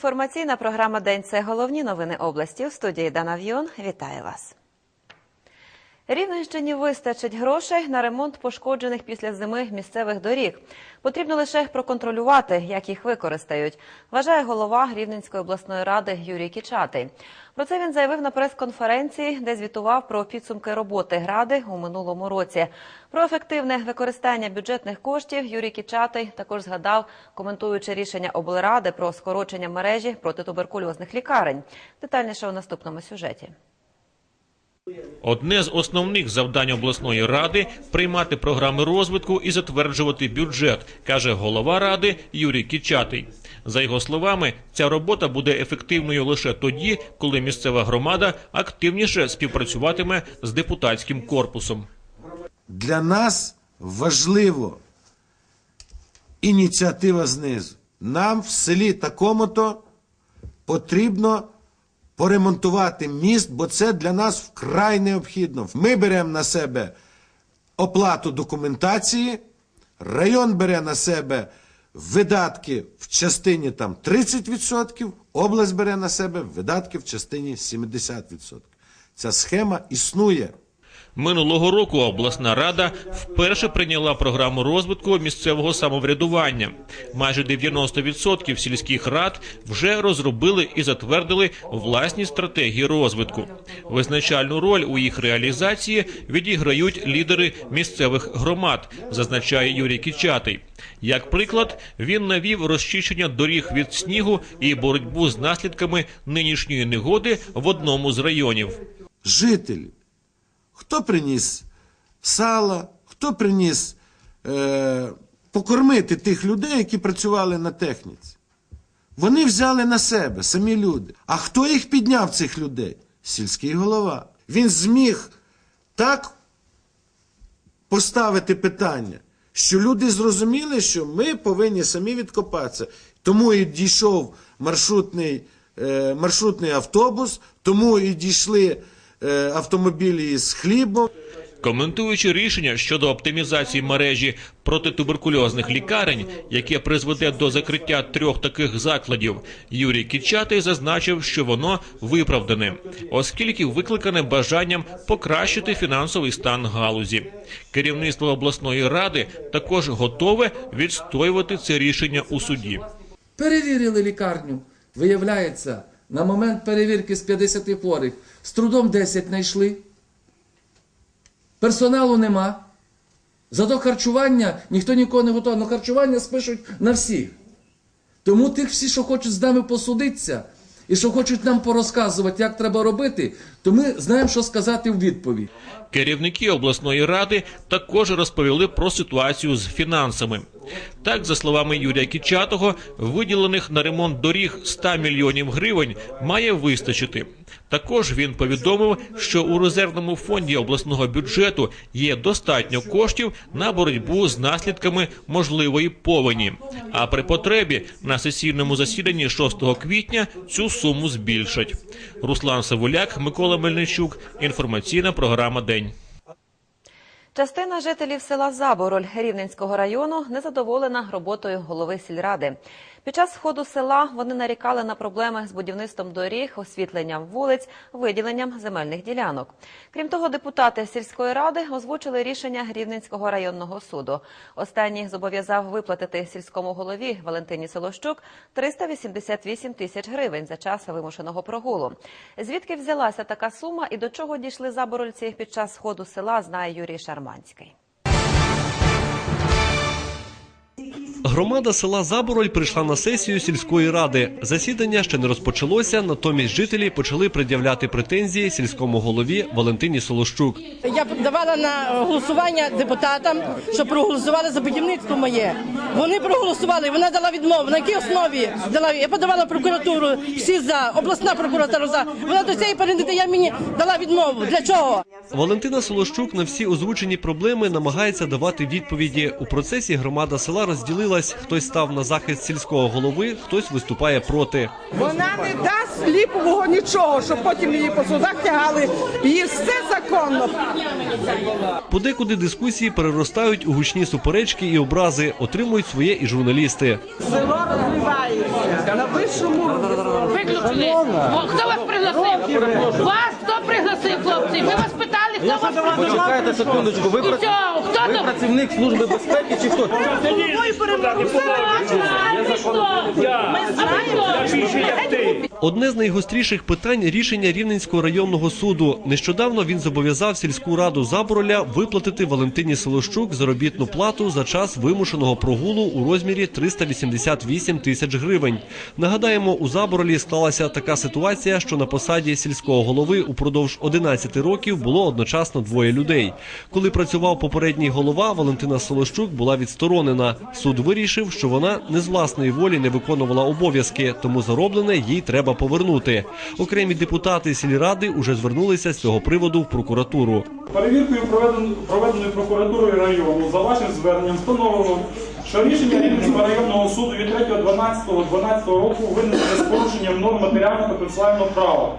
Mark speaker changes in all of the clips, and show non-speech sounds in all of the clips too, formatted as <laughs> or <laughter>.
Speaker 1: Інформаційна програма День. Це головні новини області. У студії Дана В'йон. Вітаю вас. Рівненщині вистачить грошей на ремонт пошкоджених після зими місцевих доріг. Потрібно лише проконтролювати, як їх використають, вважає голова Рівненської обласної ради Юрій Кічатий. Про це він заявив на прес-конференції, де звітував про підсумки роботи ради у минулому році. Про ефективне використання бюджетних коштів Юрій Кічатий також згадав, коментуючи рішення облради про скорочення мережі протитуберкульозних лікарень. Детальніше у наступному сюжеті.
Speaker 2: Одне з основних завдань обласної ради приймати програми розвитку і затверджувати бюджет, каже голова ради Юрій Кічатий. За його словами, ця робота буде ефективною лише тоді, коли місцева громада активніше співпрацюватиме з депутатським корпусом.
Speaker 3: Для нас важливо ініціатива знизу. Нам в селі такому-то потрібно поремонтувати міст, бо це для нас вкрай необхідно. Ми беремо на себе оплату документації, район бере на себе видатки в частині там 30%, область бере на себе видатки в частині 70%. Ця схема існує.
Speaker 2: Минулого року обласна рада вперше прийняла програму розвитку місцевого самоврядування. Майже 90% сільських рад вже розробили і затвердили власні стратегії розвитку. Визначальну роль у їх реалізації відіграють лідери місцевих громад, зазначає Юрій Кічатий. Як приклад, він навів розчищення доріг від снігу і боротьбу з наслідками нинішньої негоди в одному з районів.
Speaker 3: жителі. Хто приніс сала, хто приніс е, покормити тих людей, які працювали на техніці. Вони взяли на себе самі люди. А хто їх підняв, цих людей? Сільський голова. Він зміг так поставити питання, що люди зрозуміли, що ми повинні самі відкопатися. Тому і дійшов маршрутний, е, маршрутний автобус, тому і дійшли автомобілі з хлібом.
Speaker 2: Коментуючи рішення щодо оптимізації мережі протитуберкульозних лікарень, яке призведе до закриття трьох таких закладів, Юрій Кічатий зазначив, що воно виправдане, оскільки викликане бажанням покращити фінансовий стан галузі. Керівництво обласної ради також готове відстоювати це рішення у суді.
Speaker 4: Перевірили лікарню. Виявляється, на момент перевірки з 50 хворих з трудом 10 знайшли. Персоналу нема. Зато харчування ніхто нікого не готував. Але харчування спишуть на всіх. Тому тих всі, що хочуть з нами посудитися і що хочуть нам порозказувати, як треба робити, то ми знаємо, що сказати в відповідь.
Speaker 2: Керівники обласної ради також розповіли про ситуацію з фінансами. Так, за словами Юрія Кічатого, виділених на ремонт доріг 100 мільйонів гривень має вистачити. Також він повідомив, що у резервному фонді обласного бюджету є достатньо коштів на боротьбу з наслідками можливої повені. А при потребі на сесійному засіданні 6 квітня цю суму збільшать. Руслан Савуляк, Микола Мельничук. Інформаційна програма День.
Speaker 1: Частина жителів села Забороль Рівненського району незадоволена роботою голови сільради. Під час сходу села вони нарікали на проблеми з будівництвом доріг, освітленням вулиць, виділенням земельних ділянок. Крім того, депутати сільської ради озвучили рішення Рівненського районного суду. Останній зобов'язав виплатити сільському голові Валентині Солощук 388 тисяч гривень за час вимушеного прогулу. Звідки взялася така сума і до чого дійшли заборольці під час сходу села, знає Юрій Шарманський.
Speaker 5: Громада села Забороль прийшла на сесію сільської ради. Засідання ще не розпочалося, натомість жителі почали пред'являти претензії сільському голові Валентині Солощук.
Speaker 6: Я давала на голосування депутатам, щоб проголосували за будівництво моє. Вони проголосували, вона дала відмову. На якій основі дала? Я подавала прокуратуру, всі за, обласна прокуратура за. Вона до цієї не дає мені дала відмову. Для чого?
Speaker 5: Валентина Солощук на всі озвучені проблеми намагається давати відповіді. У процесі громада села розділилась. Хтось став на захист сільського голови, хтось виступає проти.
Speaker 7: Вона не дасть ліпового нічого, щоб потім її по судах тягали. Її все законно.
Speaker 5: Подекуди дискусії переростають у гучні суперечки і образи. Отримують своє і журналісти.
Speaker 7: Село розвивається.
Speaker 8: Виключили. Хто вас пригласив? Вас хто пригласив, хлопці? Ми вас питали, хто вас пригласив?
Speaker 9: Почекайте секундочку, ви, прац-
Speaker 8: все, хто
Speaker 9: ви
Speaker 8: там?
Speaker 9: працівник Служби безпеки чи хто?
Speaker 8: А ви хто? Ми знаємо.
Speaker 5: Одне з найгостріших питань рішення Рівненського районного суду. Нещодавно він зобов'язав сільську раду Забороля виплатити Валентині Солощук заробітну плату за час вимушеного прогулу у розмірі 388 тисяч гривень. Нагадаємо, у Заборолі склалася така ситуація, що на посаді сільського голови упродовж 11 років було одночасно двоє людей. Коли працював попередній голова, Валентина Солощук була відсторонена. Суд вирішив, що вона не з власної волі не виконувала обов'язки, тому зароблене їй треба повернути. Окремі депутати сільради уже звернулися з цього приводу в прокуратуру.
Speaker 10: Перевіркою проведен- проведеною прокуратурою району за вашим зверненням встановлено, що рішення Рівненського районного суду від 3.12.12 року винесене з порушенням норм матеріального та процесуального права.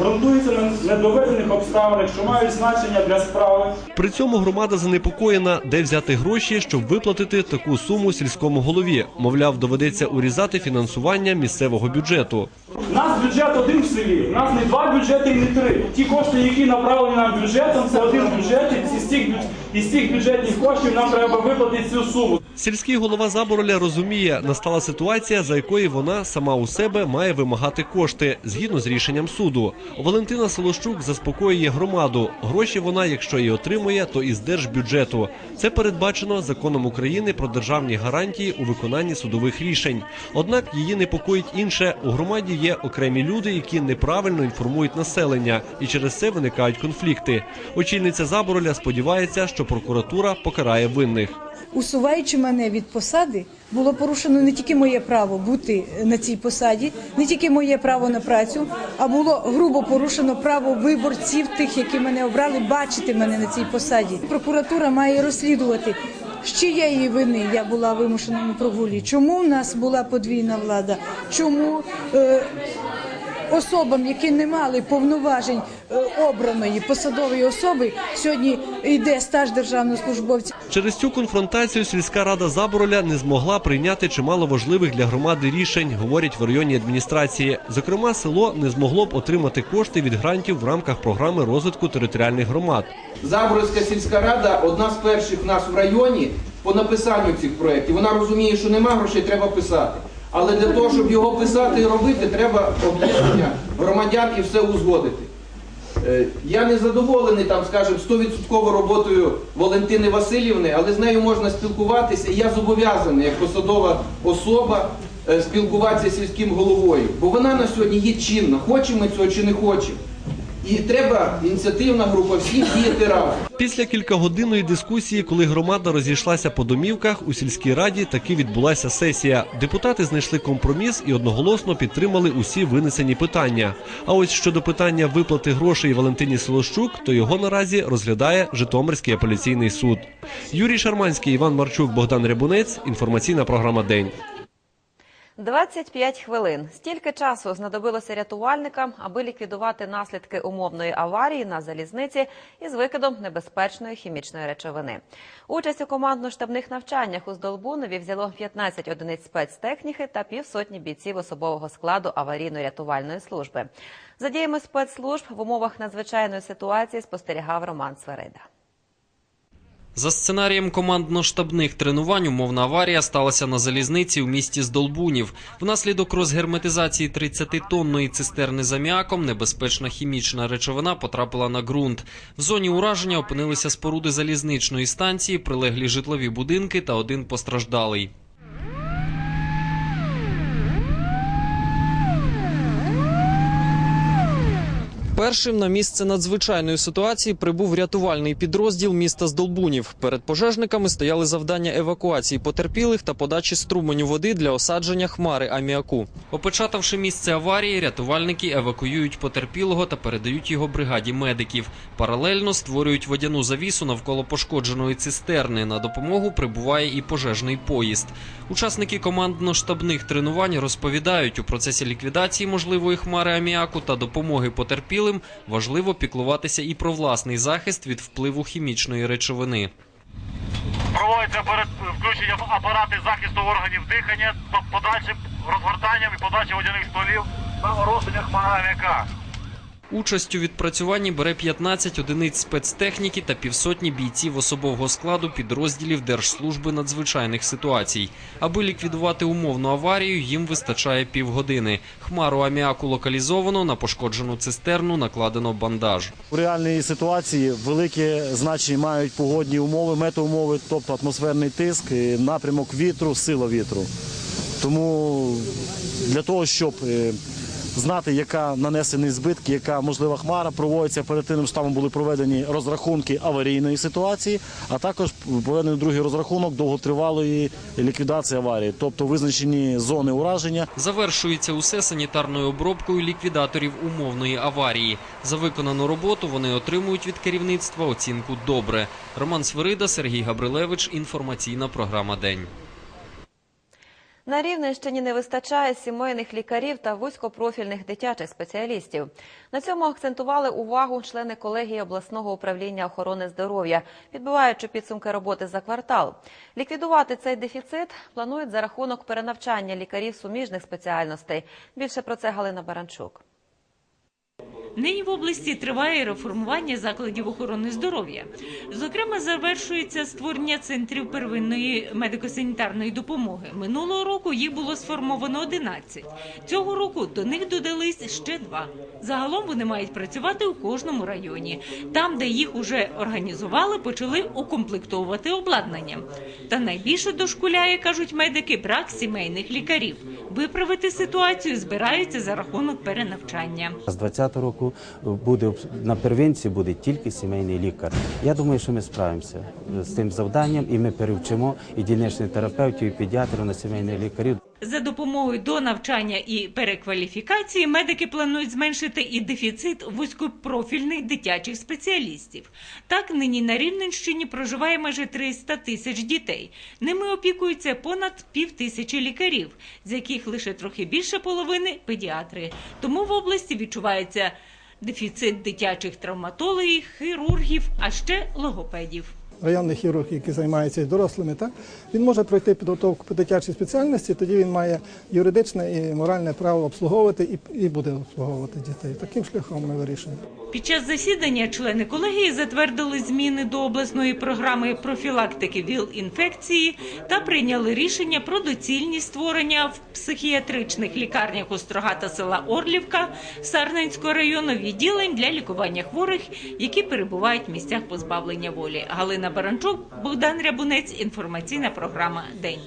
Speaker 10: Ґрунтується на недоведених обставинах, що мають значення для справи,
Speaker 5: При цьому громада занепокоєна, де взяти гроші, щоб виплатити таку суму сільському голові. Мовляв, доведеться урізати фінансування місцевого бюджету.
Speaker 10: У нас бюджет один в селі, у нас не два бюджети і не три. Ті кошти, які направлені нам бюджетом, це один бюджет, і цих, бю- із цих бюджетних коштів нам треба виплатити цю суму.
Speaker 5: Сільський голова Забороля розуміє, настала ситуація, за якої вона сама у себе має вимагати кошти згідно з рішенням суду. Валентина Солощук заспокоює громаду. Гроші вона, якщо і отримує, то із держбюджету. Це передбачено законом України про державні гарантії у виконанні судових рішень. Однак її непокоїть інше. У громаді є окремі люди, які неправильно інформують населення, і через це виникають конфлікти. Очільниця Забороля сподівається, що прокуратура покарає винних.
Speaker 11: Усуваючи мене від посади, було порушено не тільки моє право бути на цій посаді, не тільки моє право на працю, а було грубо порушено право виборців, тих, які мене обрали, бачити мене на цій посаді. Прокуратура має розслідувати. З чиєї вини я була вимушена на прогулі? Чому в нас була подвійна влада? Чому е, особам, які не мали повноважень е, обраної посадової особи, сьогодні йде стаж державного службовця?
Speaker 5: Через цю конфронтацію сільська рада Забороля не змогла прийняти чимало важливих для громади рішень, говорять в районній адміністрації. Зокрема, село не змогло б отримати кошти від грантів в рамках програми розвитку територіальних громад.
Speaker 9: Заборська сільська рада одна з перших в нас в районі по написанню цих проєктів. Вона розуміє, що нема грошей, треба писати. Але для того, щоб його писати і робити, треба об'єднання громадян і все узгодити. Е, Я не задоволений там, скажімо, 100% роботою Валентини Васильівни, але з нею можна спілкуватися, і я зобов'язаний як посадова особа е, спілкуватися з сільським головою. Бо вона на сьогодні є чинна, хочемо ми цього чи не хочемо. І треба ініціативна група всіх діяти разом.
Speaker 5: Після кількагодинної дискусії, коли громада розійшлася по домівках, у сільській раді таки відбулася сесія. Депутати знайшли компроміс і одноголосно підтримали усі винесені питання. А ось щодо питання виплати грошей Валентині Солощук, то його наразі розглядає Житомирський апеляційний суд. Юрій Шарманський, Іван Марчук, Богдан Рябунець. Інформаційна програма День.
Speaker 1: 25 хвилин. Стільки часу знадобилося рятувальникам, аби ліквідувати наслідки умовної аварії на залізниці із викидом небезпечної хімічної речовини. Участь у командно-штабних навчаннях у Здолбунові взяло 15 одиниць спецтехніки та півсотні бійців особового складу аварійно-рятувальної служби. За діями спецслужб в умовах надзвичайної ситуації спостерігав Роман Сверида.
Speaker 12: За сценарієм командно-штабних тренувань умовна аварія сталася на залізниці у місті Здолбунів. Внаслідок розгерметизації 30-тонної цистерни з аміаком небезпечна хімічна речовина потрапила на ґрунт. В зоні ураження опинилися споруди залізничної станції, прилеглі житлові будинки та один постраждалий. Першим на місце надзвичайної ситуації прибув рятувальний підрозділ міста Здолбунів. Перед пожежниками стояли завдання евакуації потерпілих та подачі струменю води для осадження хмари аміаку. Опечатавши місце аварії, рятувальники евакуюють потерпілого та передають його бригаді медиків. Паралельно створюють водяну завісу навколо пошкодженої цистерни. На допомогу прибуває і пожежний поїзд. Учасники командно-штабних тренувань розповідають, у процесі ліквідації можливої хмари аміаку та допомоги потерпілим важливо піклуватися і про власний захист від впливу хімічної речовини.
Speaker 10: Проводиться перед включенням апарати захисту органів дихання, подальшим
Speaker 13: розгортанням і подачі водяних столів на розсунях хмарам'яка.
Speaker 12: Участь у відпрацюванні бере 15 одиниць спецтехніки та півсотні бійців особового складу підрозділів Держслужби надзвичайних ситуацій. Аби ліквідувати умовну аварію, їм вистачає півгодини. Хмару аміаку локалізовано, на пошкоджену цистерну накладено бандаж.
Speaker 14: У реальній ситуації велике значення мають погодні умови, метеоумови, тобто атмосферний тиск, напрямок вітру, сила вітру. Тому для того, щоб е, знати, яка нанесені збитки, яка можлива хмара, проводиться оперативним штабом були проведені розрахунки аварійної ситуації, а також проведений другий розрахунок довготривалої ліквідації аварії, тобто визначені зони ураження.
Speaker 12: Завершується усе санітарною обробкою ліквідаторів умовної аварії. За виконану роботу вони отримують від керівництва оцінку «добре». Роман Свирида, Сергій Габрилевич. Інформаційна програма «День».
Speaker 1: На Рівненщині не вистачає сімейних лікарів та вузькопрофільних дитячих спеціалістів. На цьому акцентували увагу члени колегії обласного управління охорони здоров'я, підбиваючи підсумки роботи за квартал. Ліквідувати цей дефіцит планують за рахунок перенавчання лікарів суміжних спеціальностей. Більше про це Галина Баранчук.
Speaker 15: Нині в області триває реформування закладів охорони здоров'я. Зокрема, завершується створення центрів первинної медико-санітарної допомоги. Минулого року їх було сформовано 11. Цього року до них додались ще два. Загалом вони мають працювати у кожному районі. Там, де їх уже організували, почали укомплектовувати обладнанням. Та найбільше дошкуляє, кажуть медики, брак сімейних лікарів. Виправити ситуацію збираються за рахунок перенавчання.
Speaker 16: З 20 року буде на первинці буде тільки сімейний лікар. Я думаю, що ми справимося з тим завданням, і ми перевчимо і дільничних терапевтів, і педіатрів на сімейних лікарів.
Speaker 15: За допомогою до навчання і перекваліфікації медики планують зменшити і дефіцит вузькопрофільних дитячих спеціалістів. Так, нині на Рівненщині проживає майже 300 тисяч дітей. Ними опікуються понад пів тисячі лікарів, з яких лише трохи більше половини педіатри. Тому в області відчувається дефіцит дитячих травматологів, хірургів, а ще логопедів.
Speaker 17: Районний хірург, який займається дорослими, так він може пройти підготовку по дитячій спеціальності, тоді він має юридичне і моральне право обслуговувати і, і буде обслуговувати дітей. Таким шляхом ми вирішуємо.
Speaker 15: Під час засідання члени колегії затвердили зміни до обласної програми профілактики ВІЛ-інфекції та прийняли рішення про доцільність створення в психіатричних лікарнях Острога та села Орлівка Сарненського району відділень для лікування хворих, які перебувають в місцях позбавлення волі. Галина Баранчук, Богдан Рябунець. Інформаційна програма День.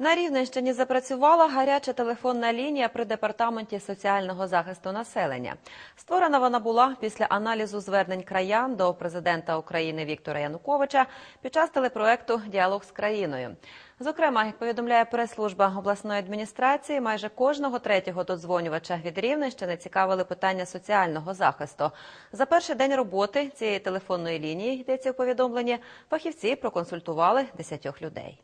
Speaker 1: На Рівненщині запрацювала гаряча телефонна лінія при департаменті соціального захисту населення. Створена вона була після аналізу звернень краян до президента України Віктора Януковича під час телепроекту Діалог з країною. Зокрема, як повідомляє прес-служба обласної адміністрації, майже кожного третього додзвонювача від Рівненщини цікавили питання соціального захисту. За перший день роботи цієї телефонної лінії йдеться у повідомленні. Фахівці проконсультували десятьох людей.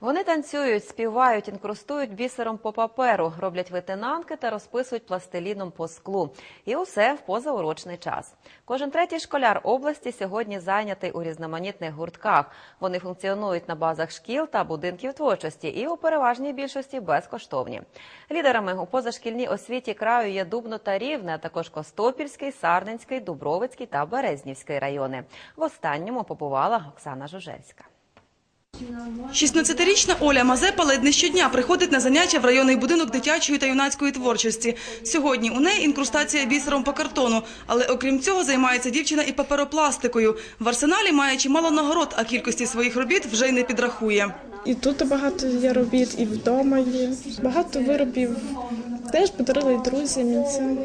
Speaker 1: Вони танцюють, співають, інкрустують бісером по паперу, роблять витинанки та розписують пластиліном по склу. І усе в позаурочний час. Кожен третій школяр області сьогодні зайнятий у різноманітних гуртках. Вони функціонують на базах шкіл та будинків творчості і у переважній більшості безкоштовні. Лідерами у позашкільній освіті краю є Дубно та Рівне, а також Костопільський, Сарненський, Дубровицький та Березнівський райони. В останньому побувала Оксана Жужельська.
Speaker 18: 16-річна Оля Мазепа ледь не щодня приходить на заняття в районний будинок дитячої та юнацької творчості. Сьогодні у неї інкрустація бісером по картону, але окрім цього займається дівчина і паперопластикою. В арсеналі має чимало нагород, а кількості своїх робіт вже й не підрахує.
Speaker 19: І тут багато є робіт, і вдома є. Багато виробів теж подарили друзям. Це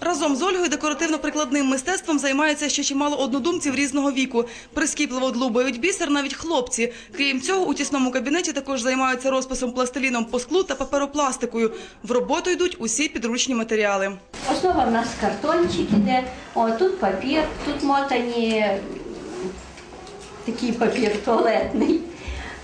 Speaker 18: Разом з Ольгою декоративно-прикладним мистецтвом займаються ще чимало однодумців різного віку. Прискіпливо длубають бісер навіть хлопці. Крім цього, у тісному кабінеті також займаються розписом пластиліном по склу та паперопластикою. В роботу йдуть усі підручні матеріали.
Speaker 20: Основа в нас картончик іде, тут папір, тут мотані такий папір туалетний.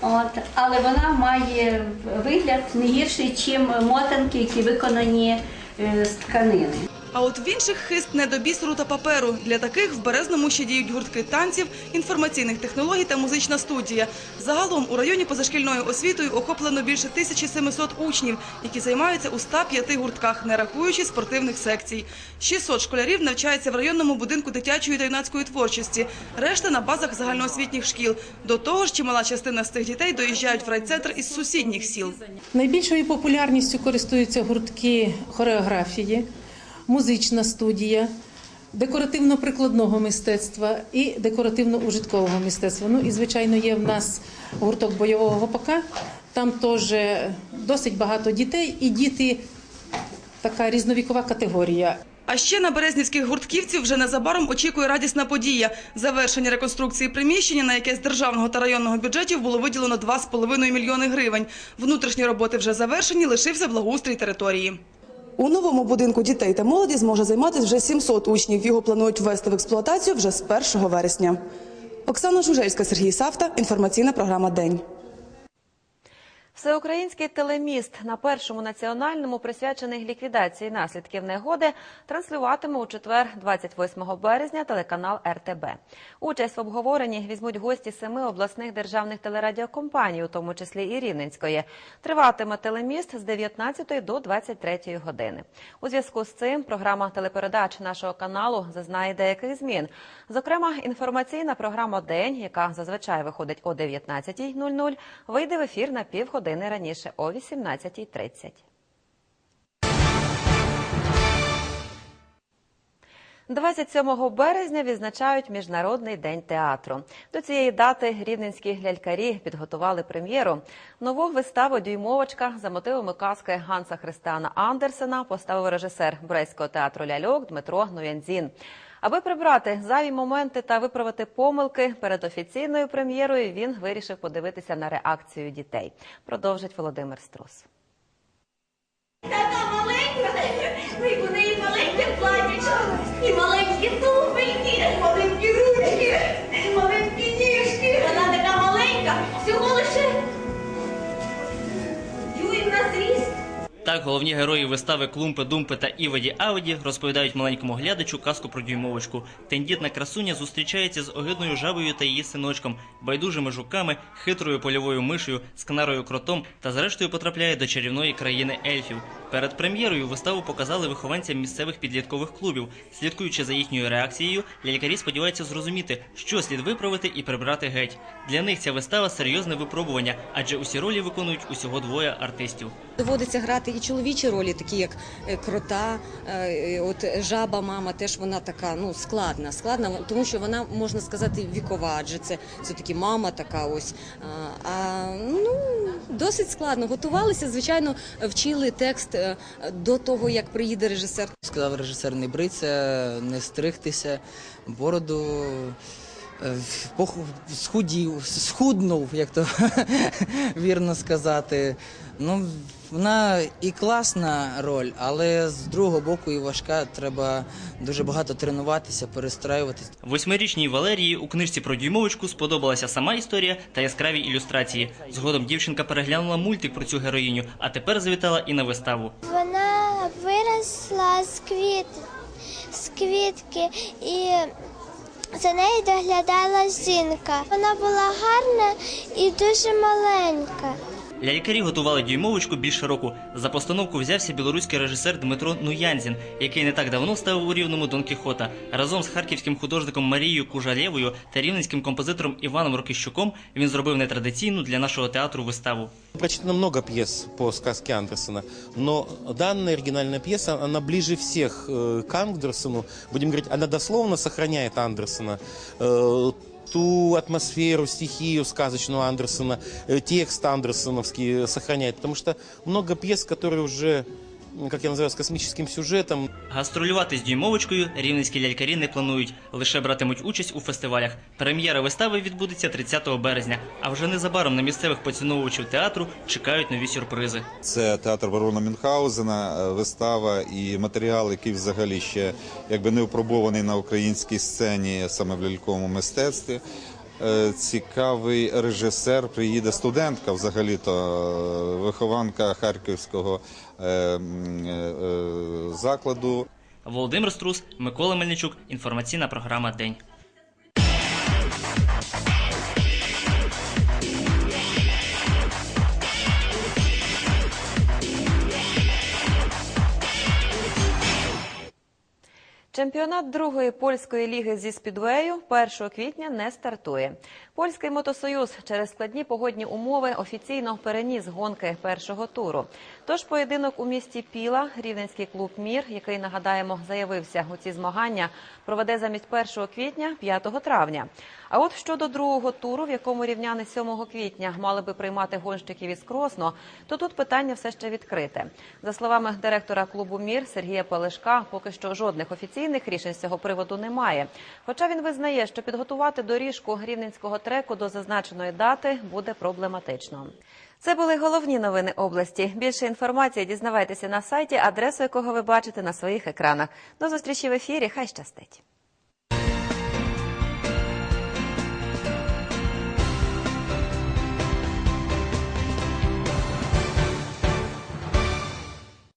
Speaker 20: От, але вона має вигляд не гірший, ніж мотанки, які виконані е, з тканини.
Speaker 18: А от в інших хист не до бісеру та паперу. Для таких в Березному ще діють гуртки танців, інформаційних технологій та музична студія. Загалом у районі позашкільною освітою охоплено більше 1700 учнів, які займаються у 105 гуртках, не рахуючи спортивних секцій. 600 школярів навчаються в районному будинку дитячої та юнацької творчості. Решта на базах загальноосвітніх шкіл. До того ж, чимала частина з цих дітей доїжджають в райцентр із сусідніх сіл.
Speaker 21: Найбільшою популярністю користуються гуртки хореографії, музична студія, декоративно-прикладного мистецтва і декоративно-ужиткового мистецтва. Ну і звичайно є в нас гурток бойового гопака. Там теж досить багато дітей, і діти така різновікова категорія.
Speaker 18: А ще на березнівських гуртківців вже незабаром очікує радісна подія – завершення реконструкції приміщення, на яке з державного та районного бюджетів було виділено 2,5 мільйони гривень. Внутрішні роботи вже завершені, лишився благоустрій території. У новому будинку дітей та молоді зможе займатися вже 700 учнів. Його планують ввести в експлуатацію вже з 1 вересня. Оксана Жужельська, Сергій Савта. Інформаційна програма «День».
Speaker 1: Всеукраїнський телеміст на першому національному присвячений ліквідації наслідків негоди транслюватиме у четвер, 28 березня, телеканал РТБ. Участь в обговоренні візьмуть гості семи обласних державних телерадіокомпаній, у тому числі і Рівненської. Триватиме телеміст з 19 до 23 години. У зв'язку з цим програма телепередач нашого каналу зазнає деяких змін. Зокрема, інформаційна програма День, яка зазвичай виходить о 19.00, вийде в ефір на півгодини раніше о 18.30. 27 березня відзначають Міжнародний день театру. До цієї дати рівненські лялькарі підготували прем'єру. Нову виставу «Дюймовочка» за мотивами казки Ганса Христиана Андерсена поставив режисер Брестського театру ляльок Дмитро Нуянзін. Аби прибрати зайві моменти та виправити помилки перед офіційною прем'єрою, він вирішив подивитися на реакцію дітей. Продовжить Володимир Струс.
Speaker 22: Така маленька, і у неї маленьке платячко, і маленькі
Speaker 23: Так, головні герої вистави Клумпи, Думпи та Іваді Аваді розповідають маленькому глядачу казку про дюймовочку. Тендітна красуня зустрічається з огидною жабою та її синочком, байдужими жуками, хитрою польовою мишею, скнарою кротом та зрештою потрапляє до чарівної країни ельфів. Перед прем'єрою виставу показали вихованцям місцевих підліткових клубів. Слідкуючи за їхньою реакцією, лялькарі сподіваються зрозуміти, що слід виправити і прибрати геть. Для них ця вистава серйозне випробування, адже усі ролі виконують усього двоє артистів.
Speaker 24: Доводиться грати і чоловічі ролі, такі як е, крота, е, от жаба, мама, теж вона така ну складна, складна, тому що вона можна сказати вікова, адже це все таки мама така ось. А, ну досить складно. Готувалися, звичайно, вчили текст е, до того, як приїде режисер.
Speaker 25: Сказав режисер не бритися, не стригтися, бороду. е, схуднув, як то <laughs> вірно сказати. Ну, вона і класна роль, але з другого боку і важка. Треба дуже багато тренуватися, перестраюватися.
Speaker 23: Восьмирічній Валерії у книжці про дюймовочку сподобалася сама історія та яскраві ілюстрації. Згодом дівчинка переглянула мультик про цю героїню, а тепер завітала і на виставу.
Speaker 26: Вона виросла з квіт, з квітки і за нею доглядала жінка. Вона була гарна і дуже маленька.
Speaker 23: Лялькарі готували дюймовочку більше року. За постановку взявся білоруський режисер Дмитро Нуянзін, який не так давно ставив у рівному Дон Кіхота. Разом з харківським художником Марією Кужалєвою та рівненським композитором Іваном Рокищуком він зробив нетрадиційну для нашого театру виставу.
Speaker 27: Прочитано много пьес по сказке Андерсона, но данная оригинальная пьеса, она ближе всех э, к Андерсону. Будем говорить, она дословно сохраняет Андерсона Э, ту атмосферу, стихию сказочную Андерсона, э, текст андерсоновский сохраняет. Потому что много пьес, которые уже, как я называю, с космическим сюжетом,
Speaker 23: Гастролювати з дюймовочкою рівненські лялькарі не планують, лише братимуть участь у фестивалях. Прем'єра вистави відбудеться 30 березня, а вже незабаром на місцевих поціновувачів театру чекають нові сюрпризи.
Speaker 28: Це театр барона Мюнхгаузена, е, вистава і матеріал, який взагалі ще якби не випробований на українській сцені саме в ляльковому мистецтві. Е, Цікавий режисер, приїде студентка, взагалі-то е, вихованка харківського е, закладу.
Speaker 23: Володимир Струс, Микола Мельничук. Інформаційна програма День.
Speaker 1: Чемпіонат другої польської ліги зі спідвею 1 квітня не стартує. Польський мотосоюз через складні погодні умови офіційно переніс гонки першого туру. Тож поєдинок у місті Піла рівненський клуб Мір, який нагадаємо заявився у ці змагання, проведе замість 1 квітня 5 травня. А от щодо другого туру, в якому рівняни 7 квітня мали би приймати гонщиків із Кросно, то тут питання все ще відкрите. За словами директора клубу Мір Сергія Палишка, поки що жодних офіційних рішень з цього приводу немає. Хоча він визнає, що підготувати доріжку рівненського треку до зазначеної дати буде проблематично. Це були головні новини області. Більше інформації дізнавайтеся на сайті, адресу якого ви бачите на своїх екранах. До зустрічі в ефірі. Хай щастить.